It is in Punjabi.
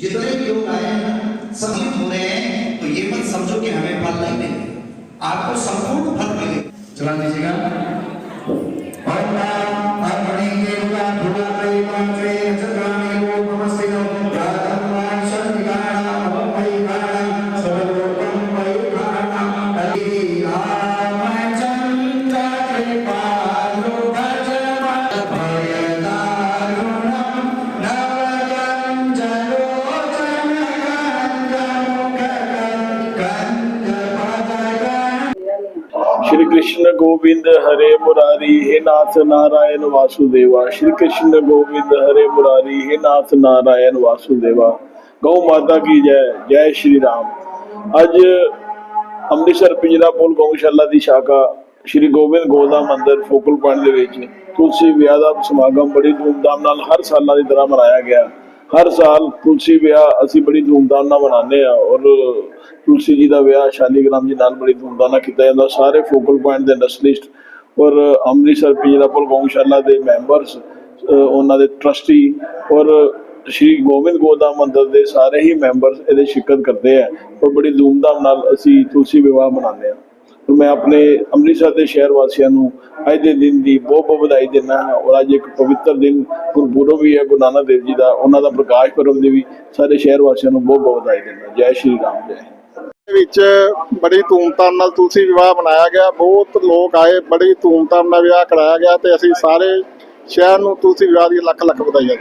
जितने भी लोग आए हैं सम्मिलित हो रहे हैं तो ये मत समझो कि हमें फल नहीं मिले। आपको संपूर्ण फल मिले। चला दीजिएगा। श्री कृष्ण गोविंद हरे मुरारी हे नाथ नारायण वासुदेवा श्री कृष्ण गोविंद हरे मुरारी हे नाथ नारायण वासुदेवा गौ माता की जय जय श्री राम ਅੱਜ ਅੰਮ੍ਰਿਤਸਰ ਪਿੰਜਰਾ ਪੁਲ ਗਊਸ਼ਾਲਾ ਦੀ ਸ਼ਾਖਾ ਸ਼੍ਰੀ ਗੋਬਿੰਦ ਗੋਦਾ ਮੰਦਿਰ ਫੋਕਲ ਪੁਆਇੰਟ ਦੇ ਵਿੱਚ ਤੁਲਸੀ ਵਿਆਹ ਦਾ ਸਮਾਗਮ ਬੜੀ ਧੂਮਧਾਮ ਨਾਲ ਹਰ ਸਾਲਾਂ ਦੀ ਤਰ੍ਹਾਂ ਮਨਾਇਆ ਗਿਆ ਹਰ ਸਾਲ ਤੁਲਸੀ ਵਿਆਹ ਅਸੀਂ ਬੜੀ ਧੂਮਧਾਮ ਨਾਲ ਮਨਾਉਂਦੇ ਆ ਔਰ ਤੁਲਸੀ ਜੀ ਦਾ ਵਿਆਹ ਸ਼ਾਲੀਗ੍ਰਾਮ ਜੀ ਨਾਲ ਬੜੀ ਧੂਮਧਾਮ ਨਾਲ ਕੀਤਾ ਜਾਂਦਾ। ਸਾਰੇ ਫੋਕਲ ਪੁਆਇੰਟ ਦੇ ਨਸਲਿਸਟ ਔਰ ਅੰਮ੍ਰਿਤਸਰ ਪਿੰਜਰਾਪੁਰ ਗਊਸ਼ਾਲਾ ਦੇ ਮੈਂਬਰਸ ਉਹਨਾਂ ਦੇ ਟਰਸਟੀ ਔਰ ਸ਼੍ਰੀ ਗੋਬਿੰਦ ਗੋਦਾ ਮੰਦਰ ਦੇ ਸਾਰੇ ਹੀ ਮੈਂਬਰਸ ਇਹਦੇ ਸ਼ਿਰਕਤ ਕਰਦੇ ਆ। ਔਰ ਬੜੀ ਧੂਮਧਾਮ ਨਾਲ ਅਸੀਂ ਤੁਲਸੀ ਵਿਆਹ ਮਨਾਉਂਦੇ ਆ ਮੈਂ ਆਪਣੇ ਅੰਮ੍ਰਿਤਸਰ ਦੇ ਸ਼ਹਿਰ ਵਾਸੀਆਂ ਨੂੰ ਅੱਜ ਦੇ ਦਿਨ ਦੀ ਬਹੁਤ ਬਹੁਤ ਵਧਾਈ ਦਿੰਦਾ ਹਾਂ ਔਰ ਅੱਜ ਇੱਕ ਪਵਿੱਤਰ ਦਿਨ ਗੁਰਪੁਰਬ ਵੀ ਹੈ ਗੁਰੂ ਨਾਨਕ ਦੇਵ ਜੀ ਦਾ ਉਹਨਾਂ ਦਾ ਪ੍ਰਕਾਸ਼ ਪੁਰਬ ਦੀ ਵੀ ਸਾਰੇ ਸ਼ਹਿਰ ਵਾਸੀਆਂ ਨੂੰ ਬਹੁਤ ਬਹੁਤ ਵਧਾਈ ਦਿੰਦਾ ਜੈ ਸ਼੍ਰੀ ਰਾਮ ਜੈ ਵਿੱਚ ਬੜੀ ਧੂਮਧਾਮ ਨਾਲ ਤੁਲਸੀ ਵਿਵਾਹ ਮਨਾਇਆ ਗਿਆ ਬਹੁਤ ਲੋਕ ਆਏ ਬੜੀ ਧੂਮਧਾਮ ਨਾਲ ਵਿਆਹ ਕਰਾਇਆ ਗਿਆ ਤੇ ਅਸੀਂ ਸਾਰੇ ਸ਼ਹਿਰ ਨੂੰ ਤੁਲਸੀ ਵਿਆਹ ਦੀ ਲੱਖ ਲੱਖ ਵਧਾਈਆਂ